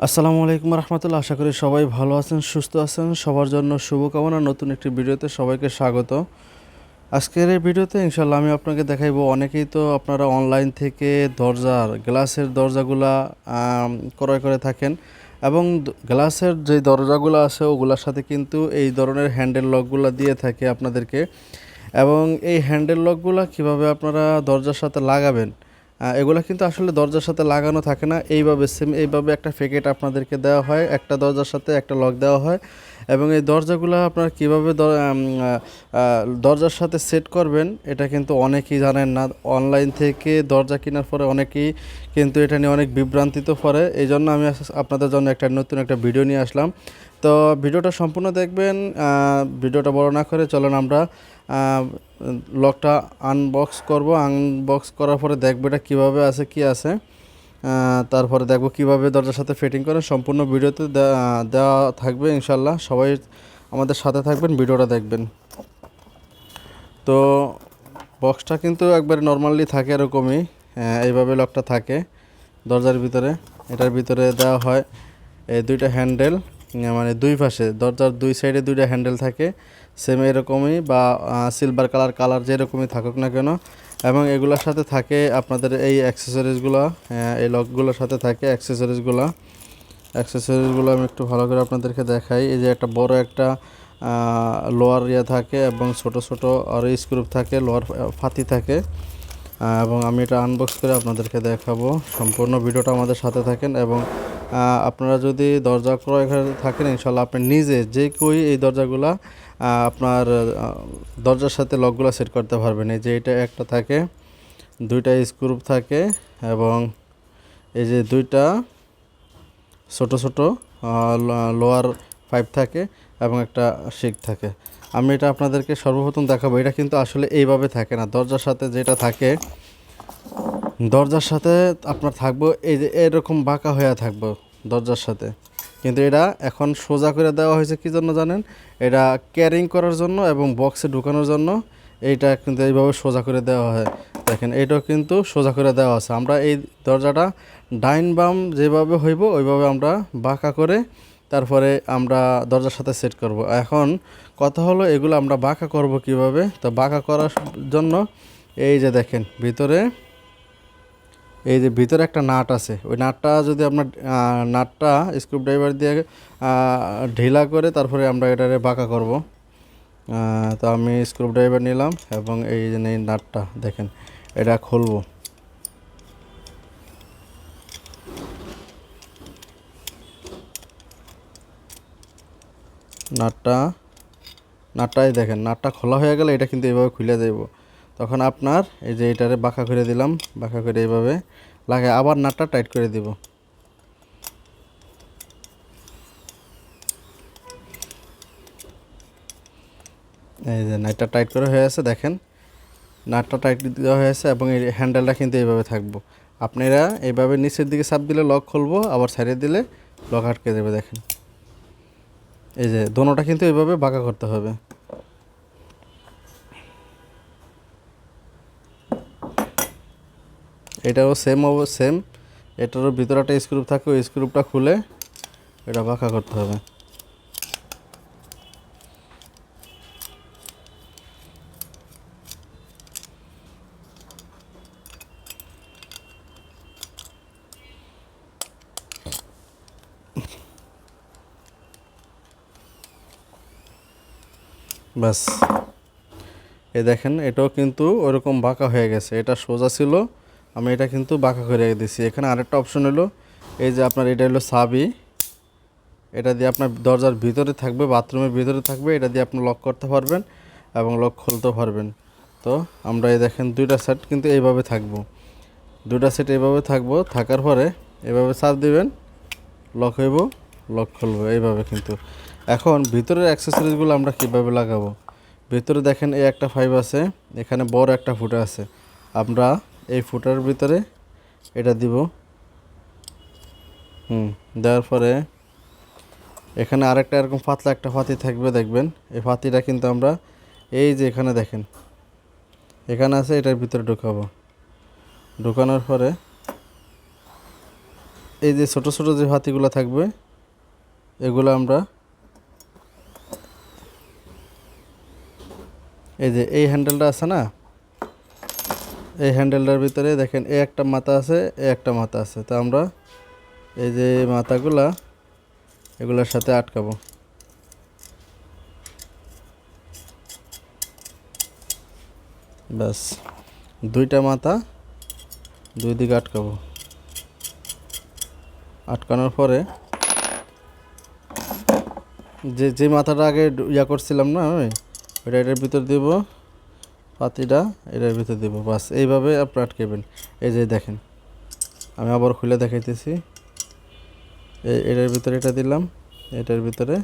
আসসালামু আলাইকুম রহমতুল্লাহ। আশা করি সবাই ভালো আছেন, সুস্থ আছেন। সবার জন্য শুভকামনা, নতুন একটি ভিডিওতে সবাইকে স্বাগত। আজকের এই ভিডিওতে ইনশাল্লাহ আমি আপনাকে দেখাইবো, অনেকেই তো আপনারা অনলাইন থেকে দরজার, গ্লাসের দরজাগুলা ক্রয় করে থাকেন এবং গ্লাসের যে দরজাগুলো আছে ওগুলোর সাথে কিন্তু এই ধরনের হ্যান্ডেল লকগুলো দিয়ে থাকে আপনাদেরকে এবং এই হ্যান্ডেল লকগুলো কীভাবে আপনারা দরজার সাথে লাগাবেন এগুলো কিন্তু আসলে দরজার সাথে লাগানো থাকে না। এইভাবে সেম এইভাবে একটা প্যাকেট আপনাদেরকে দেওয়া হয়, একটা দরজার সাথে একটা লক দেওয়া হয় এবং এই দরজাগুলো আপনার কীভাবে দরজার সাথে সেট করবেন, এটা কিন্তু অনেকেই জানেন না। অনলাইন থেকে দরজা কেনার পরে অনেকেই কিন্তু এটা নিয়ে অনেক বিভ্রান্তিত পড়ে। এই জন্য আমি আপনাদের জন্য একটা নতুন একটা ভিডিও নিয়ে আসলাম। তো ভিডিওটা সম্পূর্ণ দেখবেন ভিডিওটা বড় না করে চলেন আমরা। লকটা আনবক্স করব আনবক্স করার পরে দেখব এটা কীভাবে আছে, কি আছে। তারপরে দেখব কীভাবে দরজার সাথে ফিটিং করেন সম্পূর্ণ ভিডিওতে দেওয়া থাকবে ইনশাল্লাহ সবাই আমাদের সাথে থাকবেন, ভিডিওটা দেখবেন। তো বক্সটা কিন্তু একবারে নর্মালি থাকে এরকমই এইভাবে লকটা থাকে দরজার ভিতরে। এটার ভিতরে দেওয়া হয় এই দুইটা হ্যান্ডেল মানে দুই পাশে, দরজার দুই সাইডে দুইটা হ্যান্ডেল থাকে সেম এরকমই বা সিলভার কালার কালার যেরকমই থাকুক না কেন। এবং এগুলোর সাথে থাকে আপনাদের এই অ্যাক্সেসরিজগুলো এই লকগুলোর সাথে থাকে অ্যাক্সেসরিজগুলো অ্যাক্সেসরিজগুলো আমি একটু ভালো করে আপনাদেরকে দেখাই। এই যে একটা বড় একটা লোয়ার ইয়ে থাকে এবং ছোট ছোট আরও স্ক্রুপ থাকে লোয়ার ফাতি থাকে। এবং আমি এটা আনবক্স করে আপনাদেরকে দেখাবো। সম্পূর্ণ ভিডিওটা আমাদের সাথে থাকেন এবং আপনারা যদি দরজা ক্রয় করে থাকেন ইনশাল্লাহ আপনি নিজে যে কই এই দরজাগুলা আপনার দরজার সাথে লকগুলো সেট করতে পারবেন। এই যে এটা একটা থাকে, দুইটা স্ক্রুপ থাকে এবং এই যে দুইটা ছোট ছোট লোয়ার পাইপ থাকে এবং একটা শিক থাকে। আমি এটা আপনাদেরকে সর্বপ্রথম দেখাবো। এটা কিন্তু আসলে এইভাবে থাকে না। দরজার সাথে যেটা থাকে, দরজার সাথে আপনার থাকব, এই যে এরকম বাঁকা হয়ে থাকব দরজার সাথে। কিন্তু এটা এখন সোজা করে দেওয়া হয়েছে কি জন্য জানেন? এটা ক্যারিং করার জন্য এবং বক্সে ঢুকানোর জন্য এইটা কিন্তু এইভাবে সোজা করে দেওয়া হয়। দেখেন এইটাও কিন্তু সোজা করে দেওয়া আছে। আমরা এই দরজাটা ডাইন বাম যেভাবে হইব, ওইভাবে আমরা বাঁকা করে তারপরে আমরা দরজার সাথে সেট করব। এখন কথা হলো, এগুলো আমরা বাঁকা করব কীভাবে? তো বাঁকা করার জন্য এই যে দেখেন, ভিতরে, এই যে ভিতরে একটা নাট আছে। ওই নাটটা যদি আপনার নাটটা স্ক্রু ড্রাইভার দিয়ে ঢিলা করে তারপরে আমরা এটারে বাঁকা করব। তো আমি স্ক্রু ড্রাইভার নিলাম এবং এই যে নাটটা দেখেন, এটা খুলবো। নাটটা, নাটটাই দেখেন, নাটটা খোলা হয়ে গেলে এটা কিন্তু এইভাবে খুলে যাইব। তখন আপনার এই যে এটারে বাঁকা করে দিলাম, বাঁকা করে এইভাবে লাগে আবার নাটটা টাইট করে দিব। এই যে নাটটা টাইট করে হয়ে আছে, দেখেন। নাটটা টাইট দেওয়া হয়েছে এবং এই হ্যান্ডেলটা কিন্তু এইভাবে থাকব। আপনারা এইভাবে নিচের দিকে চাপ দিলে লক খুলবো, আবার সাইডে দিলে লক আটকে দেবে, দেখেন। এই যে দোনোটা কিন্তু এইভাবে বাঁকা করতে হবে। এটাও সেম সেম এটারও ভিতরে একটা স্ক্রুপ থাকে, ওই স্ক্রুপটা খুলে এটা বাঁকা করতে হবে। ব্যাস। এ দেখেন, এটাও কিন্তু ওরকম বাঁকা হয়ে গেছে। এটা সোজা ছিল, আমি এটা কিন্তু বাঁকা করে দিছি এখানে আরেকটা অপশন হলো, এই যে আপনার এটা হলো সাবি। এটা দিয়ে আপনার দরজার ভিতরে থাকবে, বাথরুমের ভিতরে থাকবে, এটা দিয়ে আপনি লক করতে পারবেন এবং লক খুলতে পারবেন। তো আমরা এই দেখেন দুইটা সেট কিন্তু এইভাবে থাকব। দুইটা সেট এইভাবে থাকব, থাকার পরে এভাবে চাপ দিবেন লক হইব লক খুলবো, এইভাবে কিন্তু। এখন ভিতরের অ্যাক্সেসরিজগুলো আমরা কীভাবে লাগাবো? ভিতরে দেখেন এই একটা ফাইভ আছে, এখানে বড় একটা ফুটা আছে। আমরা এই ফুটার ভিতরে এটা দিব। হুম, দেওয়ার পরে এখানে আরেকটা এরকম পাতলা একটা ফাতি থাকবে, দেখবেন। এই ফাতিটা কিন্তু আমরা এই যে এখানে দেখেন, এখানে আছে, এটার ভিতরে ঢুকাবো। ঢুকানোর পরে এই যে ছোট ছোট যে হাতিগুলো থাকবে, এগুলো আমরা এই যে এই হ্যান্ডেলটা আছে না? এই হ্যান্ডেলটার ভিতরে দেখেন এ একটা মাথা আছে এ একটা মাথা আছে। তো আমরা এই যে মাথাগুলা, এগুলোর সাথে আটকাবো। ব্যাস, দুইটা মাথা দুই দিকে আটকাবো। আটকানোর পরে যে যে মাথাটা আগে ইয়া করছিলাম না আমি ওটা এটার ভিতর দিব, পাতিটা এটার ভিতর দিব, বাস এইভাবে আপনি আটকেবেন। এই যে দেখেন, আমি আবার খুলে দেখাইতেছি। এই এটার ভিতরে এটা দিলাম, এটার ভিতরে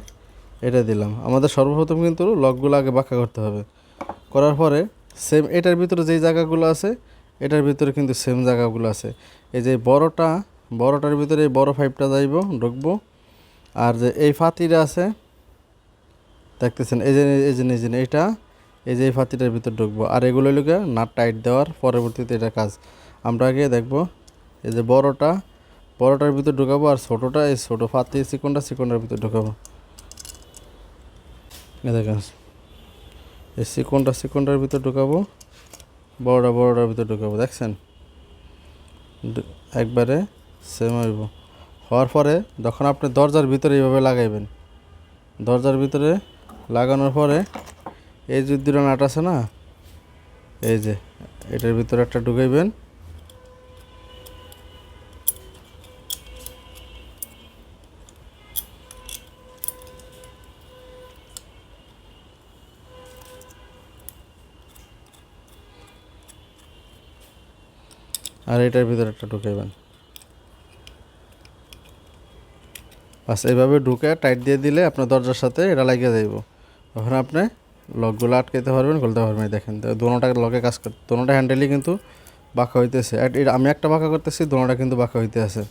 এটা দিলাম। আমাদের সর্বপ্রথম কিন্তু লকগুলো আগে বাঁকা করতে হবে। করার পরে সেম এটার ভিতরে যেই জায়গাগুলো আছে, এটার ভিতরে কিন্তু সেম জায়গাগুলো আছে। এই যে বড়টা, বড়টার ভিতরে এই বড় পাইপটা যাইব, ঢুকবো। আর যে এই ফাতিটা আছে দেখতেছেন, এই যে এই যে যে এটা এই যে এই ফাতিটার ভিতর ঢুকবো। আর এগুলো লোকে নাট টাইট দেওয়ার পরবর্তীতে এটা কাজ। আমরা আগে দেখব, এই যে বড়টা, বড়টার ভিতর ঢুকাবো আর ছোটোটা, এই ছোটো ফাতি চিকনটা চিকনটার ভিতর ঢুকাবো। দেখেন এই চিকনটা চিকনটার ভিতর ঢুকাবো, বড়টা বড়টার ভিতর ঢুকাবো, দেখছেন? একবারে সেম হইব। হওয়ার পরে যখন আপনি দরজার ভিতরে এইভাবে লাগাইবেন, দরজার ভিতরে লাগানোর পরে এই যে দুটো নাট আছে না, এই যে এটার ভিতরে একটা ঢুকাইবেন। আর এটার ভিতরে একটা ঢুকাইবেন। বাস এইভাবে ঢুকে টাইট দিয়ে দিলে আপনার দরজার সাথে এটা লাগিয়ে যাইব। তখন আপনি লকগুলো আটকাইতে পারবেন, খুলতে পারবেন। দেখেন, তো দোনোটা লকে কাজ করতে দোনোটা হ্যান্ডেলই কিন্তু বাঁকা হইতেছে। আমি একটা বাঁকা করতেছি, দোনোটা কিন্তু বাঁকা হইতে আছে।